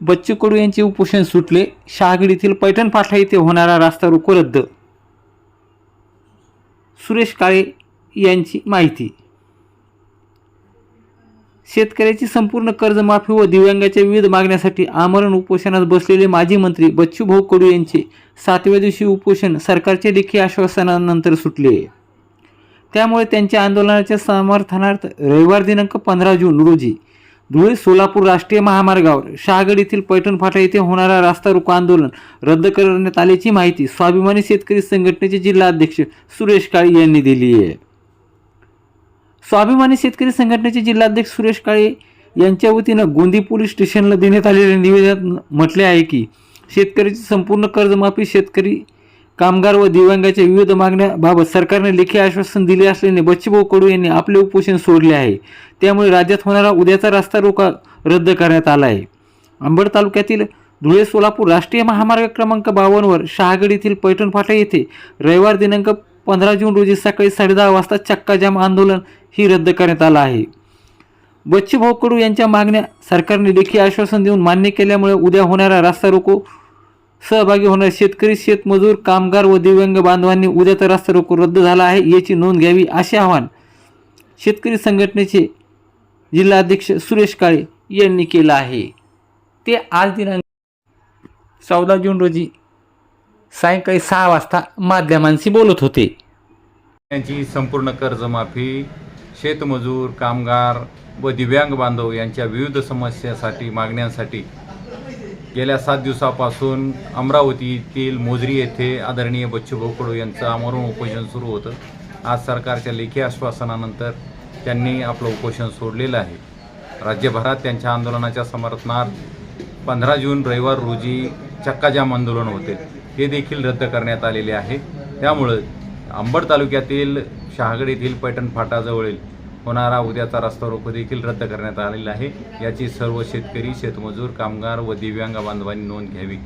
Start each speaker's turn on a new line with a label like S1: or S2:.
S1: बच्चू कडू यांचे उपोषण सुटले. शहागड येथील पैठण फाटा येथे होणारा रास्ता रोको रद्द. सुरेश काळे यांची माहिती. शेतकऱ्याची संपूर्ण कर्जमाफी व दिव्यांगाच्या विविध मागण्यासाठी आमरण उपोषणात बसलेले माजी मंत्री बच्चूभाऊ कडू यांचे सातव्या दिवशी उपोषण सरकारच्या लेखी आश्वासनानंतर सुटले. त्यामुळे त्यांच्या आंदोलनाच्या समर्थनार्थ रविवार दिनांक पंधरा जून रोजी धुळे सोलापूर राष्ट्रीय महामार्गावर शहागड येथील पैठण फाटा येथे होणारा रास्ता रोको आंदोलन रद्द करण्यात आल्याची माहिती स्वाभिमानी शेतकरी संघटनेचे जिल्हा अध्यक्ष सुरेश काळे यांनी दिली आहे. स्वाभिमानी शेतकरी संघटनेचे जिल्हाध्यक्ष सुरेश काळे यांच्या वतीनं गोंदी पोलीस स्टेशनला देण्यात आलेल्या निवेदनात म्हटले आहे की शेतकऱ्याची संपूर्ण कर्जमाफी शेतकरी कामगार व दिव्यांगाच्या विविध मागण्याबाबत सरकारने लेखी आश्वासन दिले असल्याने बच्चूभाऊ कडू यांनी आपले उपोषण सोडले आहे. त्यामुळे राज्यात होणारा उद्याचा रास्ता रोका रद्द करण्यात आला आहे. अंबड तालुक्यातील धुळे सोलापूर राष्ट्रीय महामार्ग क्रमांक बावन्नवर शहागड येथील पैठण फाटा येथे रविवार दिनांक पंधरा जून रोजी सकाळी साडेदहा वाजता चक्काजाम आंदोलन ही रद्द करण्यात आलं आहे. बच्चूभाऊ कडू यांच्या मागण्या सरकारने लेखी आश्वासन देऊन मान्य केल्यामुळे उद्या होणारा रास्ता रोको सहभागी होणारे शेतकरी शेतमजूर कामगार व दिव्यांग बांधवांनी उद्याचा रास्ता रोको रद्द झाला आहे याची नोंद घ्यावी असे आवाहन शेतकरी संघटनेचे जिल्हाध्यक्ष सुरेश काळे यांनी केलं आहे. ते आज दिनांक चौदा जून रोजी सायंकाळी सहा वाजता माध्यमांशी बोलत होते.
S2: यांची संपूर्ण कर्जमाफी शेतमजूर कामगार व दिव्यांग बांधव यांच्या विविध समस्यासाठी मागण्यांसाठी गेल्या सात दिवसापासून अमरावतीतील मोजरी येथे आदरणीय बच्चूभाऊ कडू यांचं आमरण उपोषण सुरू होतं. आज सरकारच्या लेखी आश्वासनानंतर त्यांनी आपलं उपोषण सोडलेलं आहे. राज्यभरात त्यांच्या आंदोलनाच्या समर्थनार्थ पंधरा जून रविवार रोजी चक्काजाम आंदोलन होते. ते देखील रद्द करण्यात आलेले आहे. त्यामुळं अंबड तालुक्यातील शहागड येथील पैठण फाटाजवळील होणारा उद्याचा रस्ता रोको देखील रद्द करण्यात आलेला आहे. याची सर्व शेतकरी शेतमजूर कामगार व दिव्यांग बांधवांनी नोंद घ्यावी.